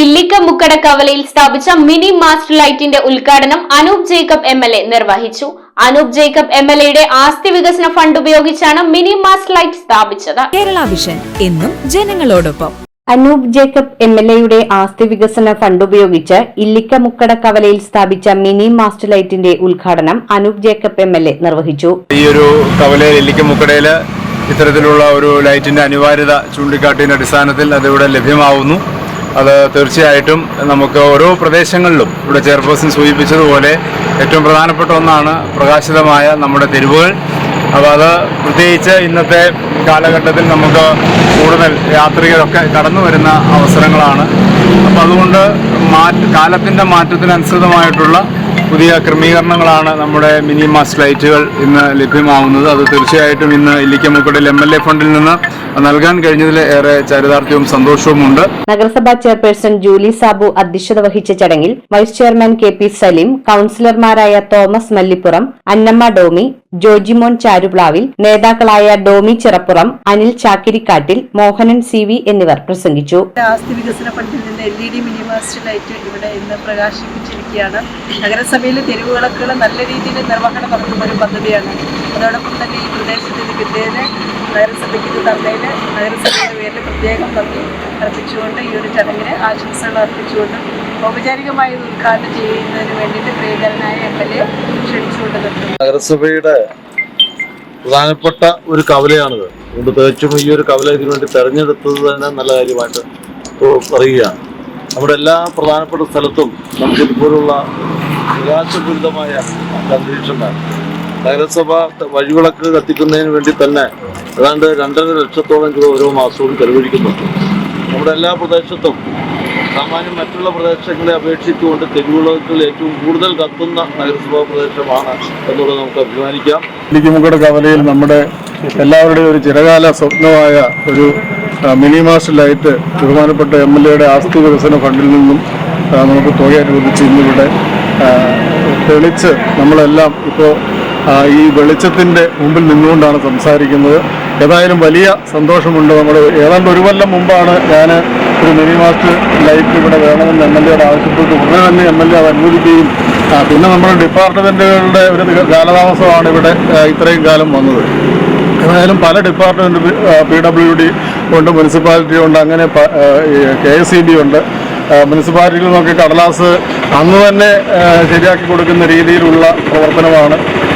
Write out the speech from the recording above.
ഇല്ലിക്കമുക്കട കവലയിൽ സ്ഥാപിച്ച mini master ലൈറ്റിന്റെ ഉദ്ഘാടനം Anoop Jacob M L A നിർവഹിച്ചു. അനൂപ് ജേക്കബ് എം എൽ എയുടെ ആസ്തി വികസന ഫണ്ട് ഉപയോഗിച്ചാണ് മിനി മാസ്റ്റർ ലൈറ്റ് സ്ഥാപിച്ചത്. കേരള വിഷൻ എന്നും ജനങ്ങളോടൊപ്പം. അനൂപ് ജേക്കബ് എം എൽ എയുടെ ആസ്തി വികസന ഫണ്ട് ഉപയോഗിച്ച് ഇല്ലിക്ക മുക്കട കവലയിൽ സ്ഥാപിച്ച മിനി മാസ്റ്റർ ലൈറ്റിന്റെ ഉദ്ഘാടനം Anoop Jacob M L A നിർവഹിച്ചു. ഈ ഒരു കവലയിൽ എല്ലിക്കമുക്കടയിൽ ഇത്തരത്തിലുള്ള ഒരു ലൈറ്റിന്റെ അനിവാര്യത ചൂണ്ടിക്കാട്ടിയതിന്റെ അടിസ്ഥാനത്തിൽ അതിവിടെ ലഭ്യമാവുന്നു. അത് തീർച്ചയായിട്ടും നമുക്ക് ഓരോ പ്രദേശങ്ങളിലും ഇവിടെ ചെയർപേഴ്സൺ സൂചിപ്പിച്ചതുപോലെ ഏറ്റവും പ്രധാനപ്പെട്ട ഒന്നാണ് പ്രകാശിതമായ നമ്മുടെ തെരുവുകൾ. അപ്പോൾ അത് പ്രത്യേകിച്ച് ഇന്നത്തെ കാലഘട്ടത്തിൽ നമുക്ക് കൂടുതൽ യാത്രികരൊക്കെ കടന്നു വരുന്ന അവസരങ്ങളാണ്. അപ്പോൾ അതുകൊണ്ട് മാറ്റ കാലത്തിന്റെ മാറ്റത്തിനനുസൃതമായിട്ടുള്ള പുതിയ ക്രമീകരണങ്ങളാണ് നമ്മുടെ മിനി മാസ് ലൈറ്റുകൾ ഇന്ന് ലഭ്യമാവുന്നത്. അത് തീർച്ചയായിട്ടും ഇന്ന് ഇല്ലിക്കമുക്കടയിൽ എം എൽ എ ഫണ്ടിൽ നിന്ന് നൽകാൻ കഴിഞ്ഞതിൽ ഏറെ ചരിതാർത്ഥ്യവും സന്തോഷവുമുണ്ട് നഗരസഭാ ചെയർപേഴ്സൺ ജൂലി സാബു അധ്യക്ഷത വഹിച്ച ചടങ്ങിൽ vice chairman K P Saleem കൌൺസിലർമാരായ Thomas Mallippuram Annamma ഡോമി Jojimon Charuplavil നേതാക്കളായ ഡോമി ചിറപ്പുറം അനിൽ ചാക്കിരിക്കാട്ടിൽ മോഹനൻ സി വി എന്നിവർ പ്രസംഗിച്ചു. ആസ്തി വികസന ഫണ്ടിൽ നിന്ന് L E D mini master light ഇവിടെ ഇന്ന് പ്രകാശിപ്പിച്ചിരിക്കുകയാണ്. നഗരസഭയിലെ തെരുവുകളൊക്കെ നല്ല രീതിയിൽ നിർവഹണം നടത്തുന്ന ഒരു പദ്ധതിയാണ്. അതോടൊപ്പം തന്നെ ഈ പ്രദേശത്ത് ഇത് കിട്ടിയതിന് നഗരസഭയ്ക്ക് ഇത് തന്നതിന് നഗരസഭയുടെ പേരിൽ പ്രത്യേകം നന്ദി അർപ്പിച്ചുകൊണ്ട് ഈ ഒരു ചടങ്ങിന് ആശംസകൾ അർപ്പിച്ചുകൊണ്ട് ഔപചാരികമായി ഉദ്ഘാടനം ചെയ്യുന്നതിന് വേണ്ടിയിട്ട് പ്രിയങ്കരനായ എം എൽ എ നഗരസഭയുടെ പ്രധാനപ്പെട്ട ഒരു കവലയാണിത്. അതുകൊണ്ട് തികച്ചും ഈ ഒരു കവല ഇതിനു വേണ്ടി തെരഞ്ഞെടുത്തത് തന്നെ നല്ല കാര്യമായിട്ട് പറയുകയാണ്. നമ്മുടെ എല്ലാ പ്രധാനപ്പെട്ട സ്ഥലത്തും നമുക്ക് ഇതുപോലുള്ള നിരാശപൂരിതമായ അന്തരീക്ഷം നഗരസഭ വഴിവിളക്ക് കത്തിക്കുന്നതിന് വേണ്ടി തന്നെ ഏതാണ്ട് രണ്ടര ലക്ഷത്തോളം രൂപ ഓരോ മാസവും ചെലവഴിക്കുന്നുണ്ട്. നമ്മുടെ എല്ലാ പ്രദേശത്തും സാമാന്യം മറ്റുള്ള പ്രദേശങ്ങളെ അപേക്ഷിച്ചുകൊണ്ട് തെരുവുവിളക്കുകൾ ഏറ്റവും കൂടുതൽ കത്തുന്ന നഗരസഭാ പ്രദേശമാണ് എന്നുള്ളത് നമുക്ക് അഭിമാനിക്കാം. ഇല്ലിക്കമുക്കട കവലയിൽ നമ്മുടെ എല്ലാവരുടെയും ഒരു ചിരകാല സ്വപ്നമായ ഒരു മിനി മാസ്റ്റർ ലൈറ്റ് ബഹുമാനപ്പെട്ട എം എൽ എയുടെ ആസ്തി വികസന ഫണ്ടിൽ നിന്നും നമുക്ക് തുക അനുവദിച്ച് ഇന്നിവിടെ തെളിച്ച് നമ്മളെല്ലാം ഇപ്പോൾ ഈ വെളിച്ചത്തിന്റെ മുമ്പിൽ നിന്നുകൊണ്ടാണ് സംസാരിക്കുന്നത്. ഏതായാലും വലിയ സന്തോഷമുണ്ട് നമ്മൾ ഏതാണ്ട് ഒരു കൊല്ലം മുമ്പാണ് ഞാൻ ഒരു മിനി മാസ്റ്റർ ലൈറ്റ് ഇവിടെ വേണമെന്ന് എം എൽ എയോട് ആവശ്യപ്പെട്ട് ഉടനെ തന്നെ എം എൽ എ അത് അനുവദിക്കുകയും പിന്നെ നമ്മുടെ ഡിപ്പാർട്ട്മെന്റുകളുടെ ഒരു കാലതാമസമാണ് ഇവിടെ ഇത്രയും കാലം വന്നത്. ഏതായാലും പല ഡിപ്പാർട്ട്മെന്റ് പി ഡബ്ല്യു ഡി ഉണ്ട് മുനിസിപ്പാലിറ്റി ഉണ്ട് അങ്ങനെ കെ എസ് ഇ ബി ഉണ്ട്. മുനിസിപ്പാലിറ്റിയിൽ നിന്നൊക്കെ കടലാസ് അന്ന് തന്നെ ശരിയാക്കി കൊടുക്കുന്ന രീതിയിലുള്ള പ്രവർത്തനമാണ്